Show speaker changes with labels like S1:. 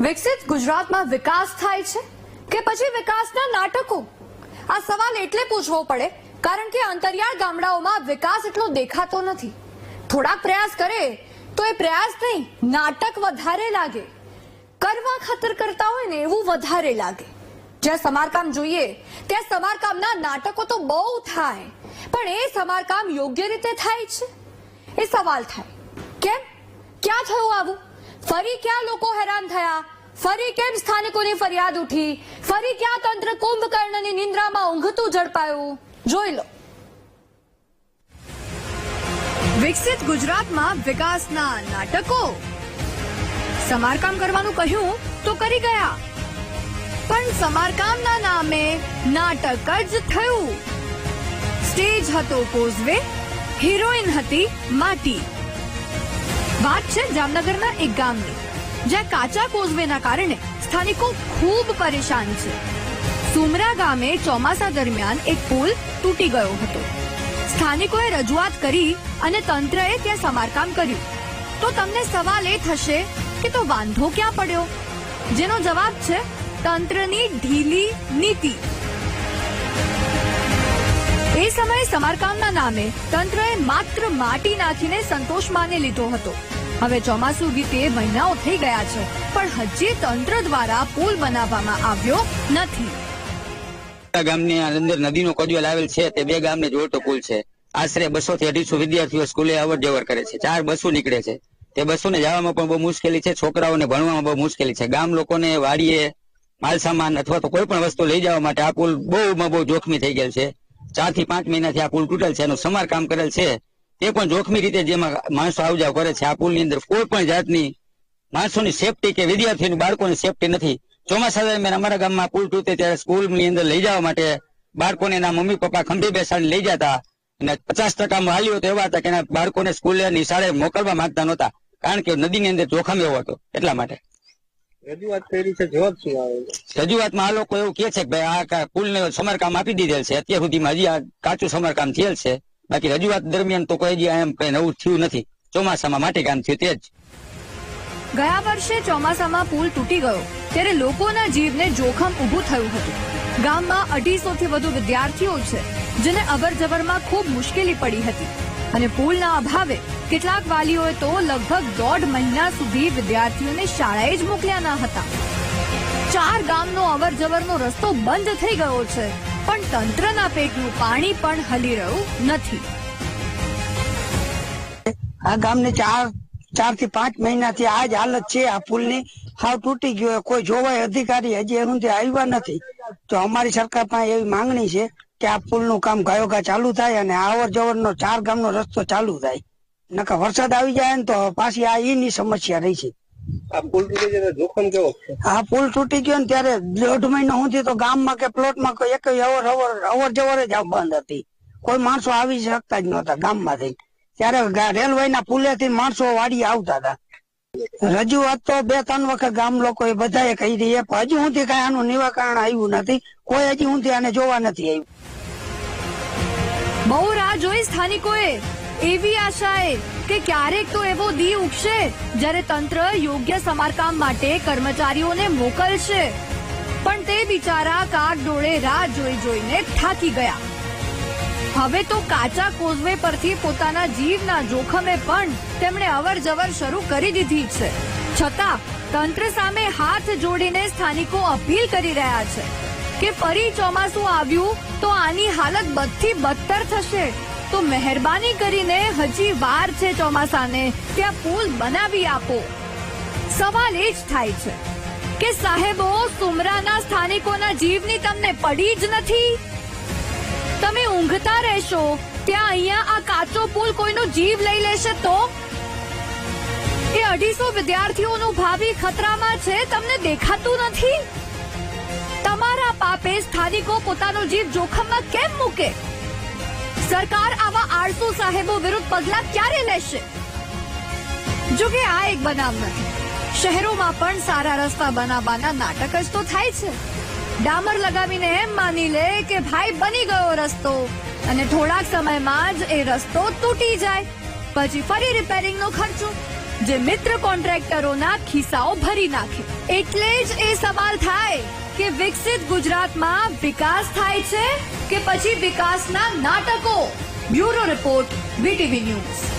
S1: વિકસિત ગુજરાતમાં વિકાસ થાય છે કે પછી વિકાસના નાટકો? આ સવાલ એટલે પૂછવો પડે, કારણ કે અંતરિયાળ ગામડાઓમાં વિકાસ એટલો દેખાતો નથી. થોડાક પ્રયાસ કરે, તો એ પ્રયાસ નહીં, નાટક વધારે લાગે. કરવા ખાતર કરતા હોય ને એવું વધારે લાગે. જ્યાં સમારકામ જોઈએ, ત્યાં સમારકામના નાટકો તો બહુ થાય, પણ એ સમારકામ યોગ્ય રીતે થાય છે? એ સવાલ થાય. કેમ? ક્યાં થયું આવું? ફરી ક્યાં લોકો હેરાન થયા? ફરી કેમ સ્થાનિકોની ફરિયાદ ઉઠી? ફરી ક્યાં તંત્ર કુંભકર્ણની નિંદ્રામાં ઊંઘતું ઝડપાયું? જોઈ લો. વિકસિત ગુજરાતમાં વિકાસના નાટકો. સમારકામ કરવાનું કહ્યું તો કરી ગયા. પણ સમારકામના નામે નાટક જ થયું. સ્ટેજ હતો કોઝવે, હિરોઈન હતી માટી. વાત છે જામનગરના એક ગામની, જ્યાં કાચા કોઝવેના કારણે સ્થાનિકો ખૂબ પરેશાન છે. સુમરા ગામે ચોમાસા દરમિયાન એક પુલ તૂટી ગયો હતો. સ્થાનિકોએ રજૂઆત કરી અને તંત્રએ ત્યાં સમારકામ કર્યું. તો તમને સવાલ એ થશે કે તો વાંધો ક્યાં પડ્યો? જેનો જવાબ છે તંત્રની ઢીલી નીતિ. એ સમયે સમારકામના નામે તંત્રએ માત્ર માટી નાખીને સંતોષ માની લીધો હતો. હવે ચોમાસું વીતે મહિનાઓ થઈ ગયા છે, પણ હજી તંત્ર દ્વારા પુલ બનાવવામાં આવ્યો નથી.
S2: ગામની અંદર નદીનો કજવલ આવેલ છે, તે બે ગામને જોડતો પુલ છે. આશરે બસો થી અઢીસો વિદ્યાર્થીઓ સ્કૂલે અવર જવર કરે છે. ચાર બસો નીકળે છે. તે બસો ને જવામાં પણ બહુ મુશ્કેલી છે, છોકરાઓને ભણવામાં બહુ મુશ્કેલી છે. ગામ લોકોને વાડીએ માલ સામાન અથવા તો કોઈ પણ વસ્તુ લઈ જવા માટે આ પુલ બહુમાં બહુ જોખમી થઈ ગયેલ છે. ચારથી પાંચ મહિનાથી આ પુલ તૂટેલ છે, એનું સમારકામ કરેલ છે. તે પણ જોખમી રીતે જેમાં માણસો આવ જાવ કરે છે. આ પુલની અંદર કોઈ પણ જાતની માણસોની સેફટી કે વિદ્યાર્થીઓની બાળકોની સેફટી નથી. ચોમાસા દરમિયાન અમારા ગામમાં પુલ તૂટે ત્યારે સ્કૂલની અંદર લઈ જવા માટે બાળકોને એના મમ્મી પપ્પા ખંભે બેસાડીને લઈ જતા અને પચાસ ટકા વાલીઓ તો એવા હતા કે એના બાળકોને સ્કૂલે નિશાળે મોકલવા માંગતા નહોતા. કારણ કે નદીની અંદર જોખમ એવો હતો. એટલા માટે.
S3: રજૂઆત કરી છે જવાબ શું આવે?
S2: રજૂઆતમાં આ લોકો એવું કે છે કે ભાઈ આ પુલ ને સમારકામ આપી દીધેલ છે. અત્યાર સુધીમાં હજી આ કાચું સમારકામ થયેલ છે. બાકી રજૂઆત દરમિયાન તો કોઈ એમ કઈ નવું થયું નથી. ચોમાસામાં માટે કામ થયું તે જ.
S1: ગયા વર્ષે ચોમાસામાં પુલ તૂટી ગયો. ત્યારે લોકોના જીવને જોખમ ઊભું થયું હતું. ગામમાં અઢીસો થી વધુ વિદ્યાર્થીઓ છે, જેને અવરજવરમાં ખૂબ મુશ્કેલી પડી હતી. અને પુલના અભાવે કેટલાક વાલીઓએ તો લગભગ દોઢ મહિના સુધી વિદ્યાર્થીઓને શાળાએ જ મોકલ્યા ન હતા. ચાર ગામનો અવરજવરનો રસ્તો બંધ થઈ ગયો છે. પણ તંત્રના પેટનું પાણી પણ હલી રહ્યું નથી.
S4: આ ગામને ચાર ચારથી પાંચ મહિનાથી આ જ હાલત છે. આ પુલની હાવ તૂટી ગયો કોઈ જોવાય અધિકારી હજી એનું આવ્યા નથી. તો અમારી સરકાર પાસે એવી માંગણી છે કે આ પુલનું કામ ગાયોગા ચાલુ થાય અને આવર જવરનો ચાર ગામનો રસ્તો ચાલુ થાય. નકર વરસાદ આવી જાય ને તો પાછી આ એની સમસ્યા રહી છે.
S3: આ પુલ તૂટી જાય જોખમ કેવો
S4: આ પુલ તૂટી ગયો ને ત્યારે દોઢ મહિનો સુધી તો ગામમાં કે પ્લોટમાં કોઈ એક અવર અવર અવર જવર જ બંધ હતી. કોઈ માણસો આવી શકતા જ નહોતા ગામમાંથી. ત્યારે રેલવેના પુલેથી માણસો વાડી આવતા હતા. રજૂઆત તો બે ત્રણ વખત ગામ લોકોએ બધાએ કહી દઈએ એ પણ હજી સુધી કઈ આનું નિવારણ આવ્યું નથી. કોઈ હજી સુધી આને જોવા નથી આવ્યું.
S1: બહુ રાહ જોઈ સ્થાનિકોએ એવી આશાએ કે ક્યારેક તો એવો દી ઉગશે જ્યારે તંત્ર યોગ્ય સમારકામ માટે કર્મચારીઓને મોકલશે. પણ તે બિચારા કાગ ડોળે રાહ જોઈ જોઈને થાકી ગયા. હવે તો કાચા કોઝવે પરથી પોતાના જીવના જોખમે પણ તેમણે અવર જવર શરૂ કરી દીધી છે. છતાં, તંત્ર સામે હાથ જોડીને સ્થાનિકો અપીલ કરી રહ્યા છે કે ફરી ચોમાસું આવ્યું તો આની હાલત બધી બદતર થશે. તો મહેરબાની કરીને હજી વાર છે ચોમાસાને, ત્યાં પુલ બનાવી આપો. સવાલ એ જ થાય છે કે સાહેબો, સુમરાના સ્થાનિકોના જીવની તમને પડી જ નથી? તમે ઊંઘતા રહેશો, ત્યાં અહીંયા આ કાચો પુલ કોઈનો જીવ લઈ લેશે તો? એ અઢીસો વિદ્યાર્થીઓનું ભાવિ ખતરામાં છે, તમને દેખાતું નથી? તમારા પાપે સ્થાનિકો પોતાનો જીવ જોખમમાં કેમ મૂકે? સરકાર આવા આળસુ સાહેબો વિરુદ્ધ પગલા ક્યારે લેશે? જો કે આ એક બનાવ નથી. શહેરોમાં પણ સારા રસ્તા બનાવવાના નાટક જ તો થાય છે. ડામર લગાવીને એમ માની લે કે ભાઈ બની ગયો રસ્તો અને થોડાક સમયમાં જ એ રસ્તો તૂટી જાય. પછી ફરી રિપેરિંગનો ખર્ચો, જે મિત્ર કોન્ટ્રાક્ટરોના ખિસ્સાઓ ભરી નાખે. એટલે જ એ સવાલ થાય. કે વિકસિત ગુજરાતમાં વિકાસ થાય છે કે પછી વિકાસના નાટકો? Bureau report VTV news.